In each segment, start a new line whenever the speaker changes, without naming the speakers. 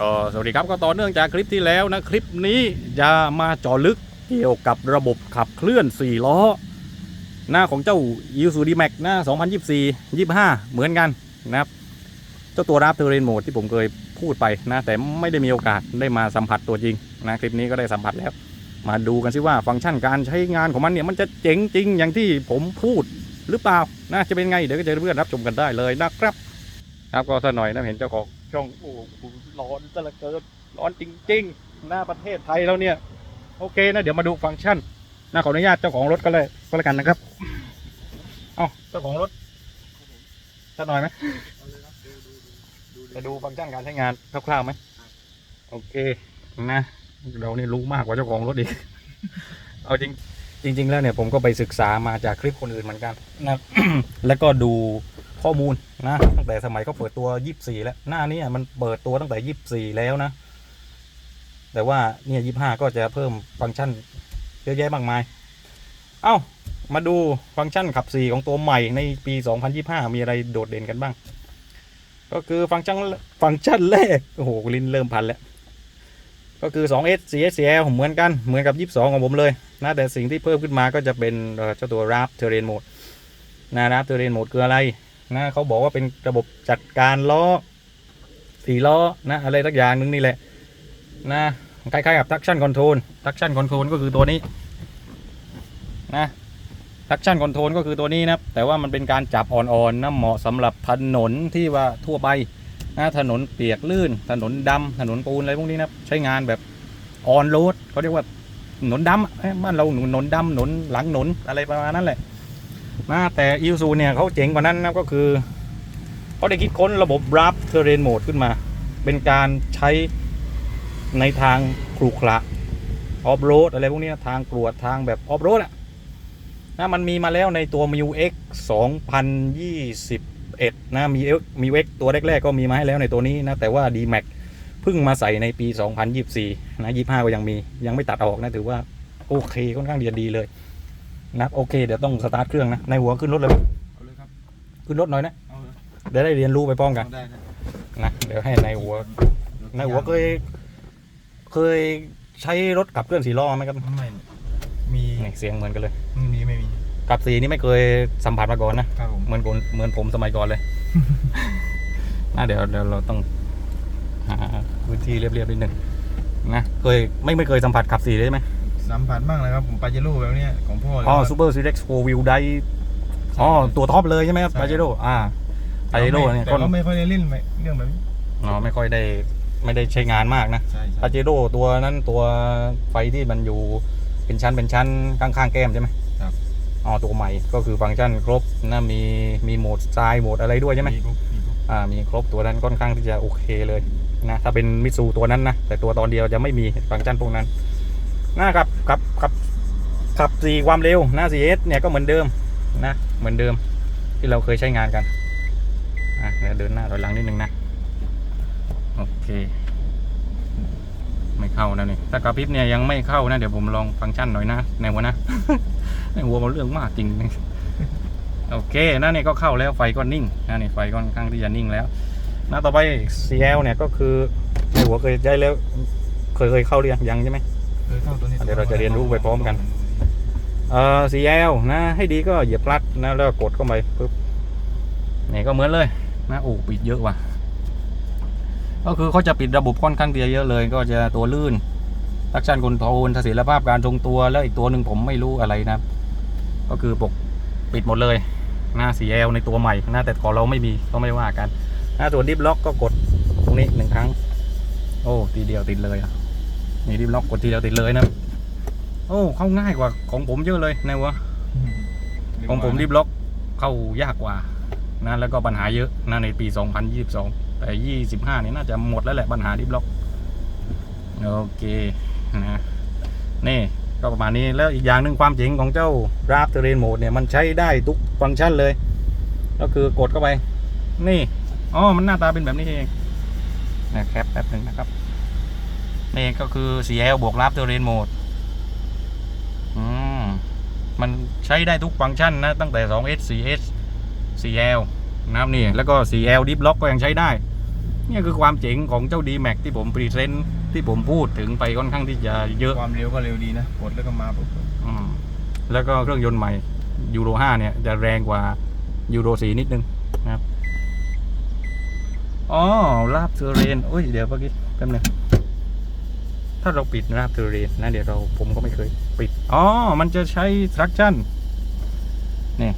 ก็สวัสดีครับก็ต่อเนื่องจากคลิปที่แล้วนะคลิปนี้จะมาเจาะลึกเกี่ยวกับระบบขับเคลื่อน 4 ล้อ หน้าของเจ้า i s u d m a x หน้า 2024 25 เหมือนกันนะครับเจ้าตัวรับเทอร์เรนโหมดที่ผมเคยพูดไปนะแต่ไม่ได้มีโอกาสได้มาสัมผัสตัวจริงนะคลิปนี้ก็ได้สัมผัสแล้ว มาดูกันสิว่าฟังก์ชันการใช้งานของมันเนี่ยมันจะเจ๋งจริงอย่างที่ผมพูดหรือเปล่านะจะเป็นไงเดี๋ยวก็จะเพื่อนรับชมกันได้เลยนะครับ ครับก็สักหน่อยนะเห็นเจ้าของ ช่องโอ้โหร้อนซะเหลือเกินร้อนจริงๆ หน้าประเทศไทยแล้วเนี่ย โอเคนะ เดี๋ยวมาดูฟังก์ชันนะขออนุญาตเจ้าของรถก็เลยก็แล้วกันนะครับ เอาเจ้าของรถสักหน่อยไหมจะดูฟังก์ชันการใช้งานคร่าวๆไหมโอเคนะเราเนี่ยรู้มากกว่าเจ้าของรถอีกเอาจริงจริง ๆ แล้วเนี่ยผมก็ไปศึกษามาจากคลิปคนอื่นเหมือนกันนะแล้วก็ดู ข้อมูลนะตั้งแต่สมัยเขาเปิดตัว24แล้ว หน้านี้มันเปิดตัวตั้งแต่24แล้วนะ แต่ว่าเนี่ย25ก็จะเพิ่มฟังก์ชันเยอะแยะมากมาย เอ้ามาดูฟังก์ชันขับ4ของตัวใหม่ในปี 2025 มีอะไรโดดเด่นกันบ้าง ก็คือฟังก์ชันฟังก์ชันแรกโอ้โหลิ้นเริ่มพันแล้วก็คือ 2S 4S 4L เหมือนกันเหมือนกับ 22 ของผมเลยนะแต่สิ่งที่เพิ่มขึ้นมาก็จะเป็นเอ่อเจ้าตัว RAP Terrain Mode นะ RAP Terrain Mode คืออะไร นะเขาบอกว่าเป็นระบบจัดการล้อสี่ล้อนะอะไรสักอย่างหนึงนี่แหละนะคล้ายๆกับ traction control traction control ก็คือตัวนี้นะ traction control ก็คือตัวนี้นะแต่ว่ามันเป็นการจับอ่อนๆนะเหมาะสำหรับถนนที่ว่าทั่วไปนะถนนเปียกลื่น ถนนดำถนนปูนอะไรพวกนี้นะใช้งานแบบออนโรดเขาเรียกว่าถนนดำอะเอ้ยบ้านเราถนนดำถนนหลังถนนอะไรประมาณนั้นแหละ นะแต่อิ s ซูเนี่ยเขาเจ๋งกว่านั้นนะก็คือเขาได้คิดค้นระบบรับเทเรนโหมดขึ้นมา เป็นการใช้ในทางครุขระออฟโรดอะไรพวกนี้ทางกรวดทางแบบออฟโรดอะนะมันมีมาแล้วในตัว m u x 2021 นะ มี m u x ตัวแรก ๆ ก็มีมาให้แล้วในตัวนี้นะ แต่ว่า d m a x เพิ่งมาใส่ในปี 2024 นะ 25 ก็ยังมียังไม่ตัดออกนะ ถือว่า โอเคค่อนข้างดีเลย นะโอเคเดี๋ยวต้องสตาร์ทเครื่องนะในหัวขึ้นรถเลยไหม
เอาเลยครับ
ขึ้นรถหน่อยนะ
เอาเลย
เดี๋ยวได้เรียนรู้ไปพร้อมกัน
เอาได้นะ
นะเดี๋ยวให้ในหัวในหัวเคย เคยใช้รถขับเคลื่อนสีล้อไหมครับ
ไม่มี
นี่เสียงเหมือนกันเลย
ไม่มีไม่มี
ขับสีนี่ไม่เคยสัมผัสมาก่อนนะครับ
ผม
เหมือนคนเหมือนผมสมัยก่อนเลย นะเดี๋ยวเดี๋ยวเราต้องหาพื้นที่เรียบๆนิดหนึ่งนะเคยไม่ไม่เคยสัมผัสขับสีเลยใช่ไหม
สัมผัสบ้างเลยครับผมปาเจโร่แบบเนี้ยของพ่อเลย
อ๋อ
ว่า
ซูเปอร์ซีเร็กซ์โฟวิลไดอ๋อตัวท็อปเลยใช่ไหมครับ
ใช่
ปาเจโร่อ่าปาเจโร่เนี่ย
แต่
ก็
ก็ไม่ค่อยได้เล่นเรื่องแบบนี้
อ๋อไม่ค่อยได้ไม่ได้ใช้งานมากนะ
ใช่ใช่
ปาเจโร่ตัวนั้นตัวไฟที่มันอยู่เป็นชั้นเป็นชั้นข้างๆแก้มใช่ไหม
ครับ
อ๋อตัวใหม่ก็คือฟังก์ชันครบนะมีมีโหมดทรายโหมดอะไรด้วยใช่ไหม
มีครบมีครบ
อ่ามีครบตัวนั้นค่อนข้างที่จะโอเคเลยนะถ้าเป็นมิตซูตัวนั้นนะแต่ตัวตอนเดียวจะไม่มีฟังก์ชันพวกนั้นนะครับขับขับ ขับสี่ความเร็วนะ 4S เนี่ยก็เหมือนเดิมนะ เหมือนเดิมที่เราเคยใช้งานกันอะเดี๋ยวเดินหน้าถอยหลังนิดนึงนะ โอเค ไม่เข้านะนี่ถ้ากระพริบเนี่ยยังไม่เข้านะ เดี๋ยวผมลองฟังก์ชันหน่อยนะในหัวนะในหัวมันเรื่องมากจริงโอเคนะนี่ก็เข้าแล้วไฟก็นิ่งนะนี่ไฟก็ค่อนข้างที่จะนิ่งแล้วนะต่อไป CL เนี่ยก็คือในหัวเคยได้แล้ว เคยเคยเข้าหรือยังยังใช่ไหม
เคยเข้าตัวนี้
เดี๋ยวเราจะเรียนรู้ไปพร้อมกัน เอ่อ CL นะให้ดีก็เหยียบพลัดนะแล้วกดเข้าไปปุ๊บนี่ก็เหมือนเลยนะโอ้ปิดเยอะว่ะ ก็คือเขาจะปิดระบบค่อนข้างเยอะเลย ก็จะตัวลื่นทักชันคอนโทรลเสถียรภาพการทรงตัวแล้วอีกตัวหนึ่งผมไม่รู้อะไรนะ ก็คือปกปิดหมดเลยหน้า CL ในตัวใหม่หน้าแต่ของเราไม่มีก็ไม่ว่ากันหน้าตัวดิฟล็อกก็กดตรงนี้หนึ่งครั้ง โอ้ ทีเดียวติดเลยอะนี่ดิฟล็อกกดทีเดียวติดเลยนะ โอ้เข้าง่ายกว่าของผมเยอะเลยนะวะของผมดิฟล็อกเข้ายากกว่านะแล้วก็ปัญหาเยอะนะในปี 2022 แต่ 25นี่น่าจะหมดแล้วแหละปัญหาดิฟล็อกโอเคนะนี่ก็ประมาณนี้แล้วอีกอย่างหนึ่งความเจ๋งของเจ้า r a p Terrain Mode เนี่ยมันใช้ได้ทุกฟังก์ชันเลย ก็คือกดเข้าไป นี่อ๋อมันหน้าตาเป็นแบบนี้เองนะแคปแป๊บหนึ่งนะครับนี่ก็คือ CL บวก r a p Terrain Mode อืมมัน ใช้ได้ทุกฟังก์ชันนะ ตั้งแต่ 2S 4S 4L นะครับนี่ แล้วก็ 4L Deep Lock ก็ยังใช้ได้เนี่ยคือความเจ๋งของเจ้า D Max ที่ผมพรีเซนต์ที่ผมพูดถึงไปค่อนข้างที่จะเยอะ
ความเร็วก็เร็วดีนะกดแล้วก็มาปุ๊บ
อืมแล้วก็เครื่องยนต์ใหม่ยูโร5เนี่ย จะแรงกว่ายูโร4นิดนึงนะครับอ๋อลาบเทอร์เรนโอ้ยเดี๋ยวเมื่อกี้แป๊บนึงถ้าเราปิดลาบเทอร์เรนนะเดี๋ยวเราผมก็ไม่เคยปิด อ๋อ มันจะใช้ traction นี่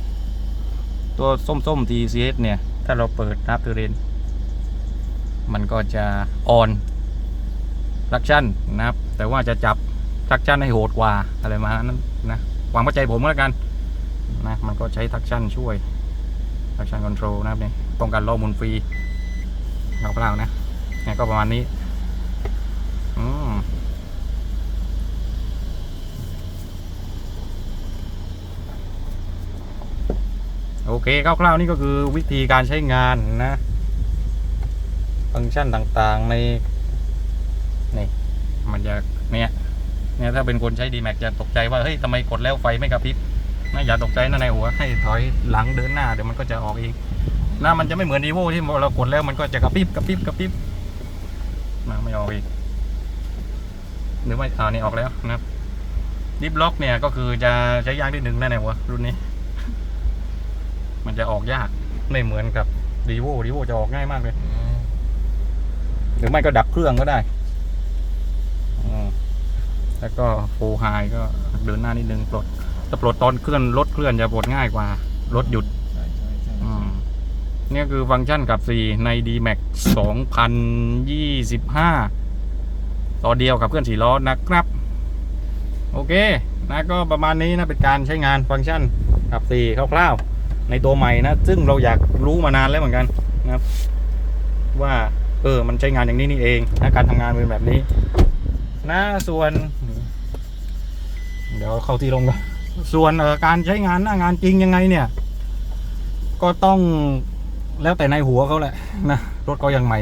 ตัวส้มๆ TCS เนี่ย ถ้าเราเปิดลาบเทอร์เรนมันก็จะออน traction นะครับ แต่ว่าจะจับทักชั่นให้โหดกว่าอะไรมานั้นนะความเข้าใจผมแล้วกันนะมันก็ใช้ทักชั่นช่วยทักชั่นคอนโทรลนะครับเนี่ยป้องกันล้อมุนฟรีคร่านะเนี่ยก็ประมาณนี้อืมโอ เคคร่าวๆนี่ก็คือวิธีการใช้งานนะฟังก์ชันต่างๆในนี่มันจะเนี่ยเนี่ยถ้าเป็นคนใช้ d m a x จะตกใจว่าเฮ้ยทำไมกดแล้วไฟไม่กระพริบนะอย่าตกใจนะในหัวให้ถอยหลังเดินหน้าเดี๋ยวมันก็จะออกเองนะมันจะไม่เหมือนดีโวที่เรากดแล้วมันก็จะกระพริบกระพริบกระพริบนะไม่ออกอีกหรือไม่อ่านี่ออกแล้วนะครับดิฟล็อกเนี่ยก็คือจะใช้ยากนิดหนึ่งนะในหัวรุ่นนี้ มันจะออกยากไม่เหมือนกับดีโวดีโวจะออกง่ายมากเลย หรือไม่ก็ดับเครื่องก็ได้อืมแล้วก็โฟไฮก็เดินหน้านิดนึงปลดถ้าปลดตอนเคลื่อนรถเคลื่อนจะปลดง่ายกว่ารถหยุด
ใช่ใช่ใช่
อืมเนี่ยคือฟังก์ชันกับ 4 ใน D-Max 2025 ต่อเดียวกับเคลื่อนสี่ล้อนะครับ โอเค นะก็ประมาณนี้นะเป็นการใช้งานฟังก์ชันกับ 4 คร่าวๆ ในตัวใหม่นะ ซึ่งเราอยากรู้มานานแล้วเหมือนกันนะครับ ว่าเออมันใช้งานอย่างนี้นี่เองนะการทำงานเป็นแบบนี้นะส่วน เดี๋ยวเข้าที่ลงกันส่วนเออการใช้งานหน้างานจริงยังไงเนี่ย ก็ต้องแล้วแต่ในหัวเขาแหละนะรถเขายังใหม่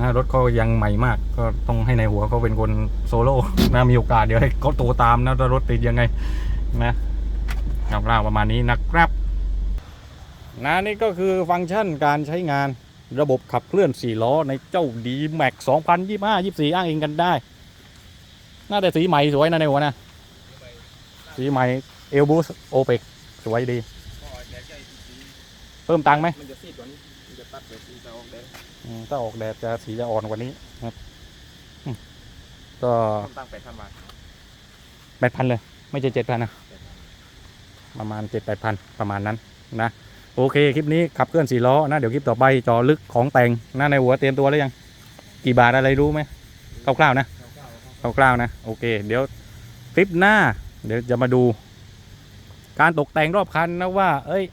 นะรถเขายังใหม่มาก ก็ต้องให้ในหัวเขาเป็นคนโซโล่นะมีโอกาสเดี๋ยวให้เขาโตตามนะถ้ารถติดยังไง นะคร่าวๆประมาณนี้นะครับ นะนี่ก็คือฟังก์ชันการใช้งานระบบขับเคลื่อน 4 ล้อในเจ้า d m a x 2025 24 อ้างอิงกันได้ น่าแต่สีใหม่สวยนะในหัวนะ สีใหม่เอลบูสโอเปกสวยดี เพิ่มตังค์ไหม
มันจะซีดกว่านี้มันจะตัดเดี๋ยวซีจะออกแดง
อืมถ้าออกแดดจะสีจะอ่อนกว่านี้นะครับอืมก็
ต้องตั้งแปดพันบาท
แปดพันเลย ไม่ใช่เจ็ดพันนะ ประมาณเจ็ดแปดพันประมาณนั้นนะ โอเคคลิปนี้ขับเคลื่อนสี่ล้อนะเดี๋ยวคลิปต่อไปจอลึกของแต่งนะในหัวเตรียมตัวแล้วยัง กี่บาทอะไรรู้ไหมคร่าวๆนะคร่าวๆนะโอเค เดี๋ยวคลิปหน้า เดี๋ยวจะมาดู การตกแต่งรอบคันนะว่า เอ้ย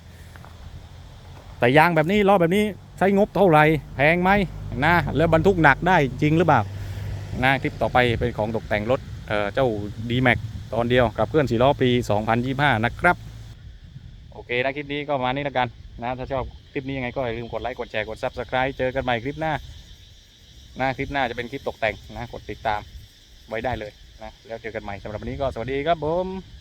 แต่ยางแบบนี้ล้อแบบนี้ใช้งบเท่าไหร่แพงไหมนะแล้วบรรทุกหนักได้จริงหรือเปล่านะคลิปต่อไปเป็นของตกแต่งรถเออเจ้า d m a x ตอนเดียวกับเคลื่อนสี่ล้อปี 2025 นะครับ เคนะคลิปนี้ก็มานี้แล้วกันนะถ้าชอบคลิปนี้ยังไงก็อย่าลืมกดไลค์กดแชร์กด Subscribe เจอกันใหม่คลิปหน้านะคลิปหน้าจะเป็นคลิปตกแต่งนะกดติดตามไว้ได้เลยนะแล้วเจอกันใหม่สำหรับวันนี้ก็สวัสดีครับผม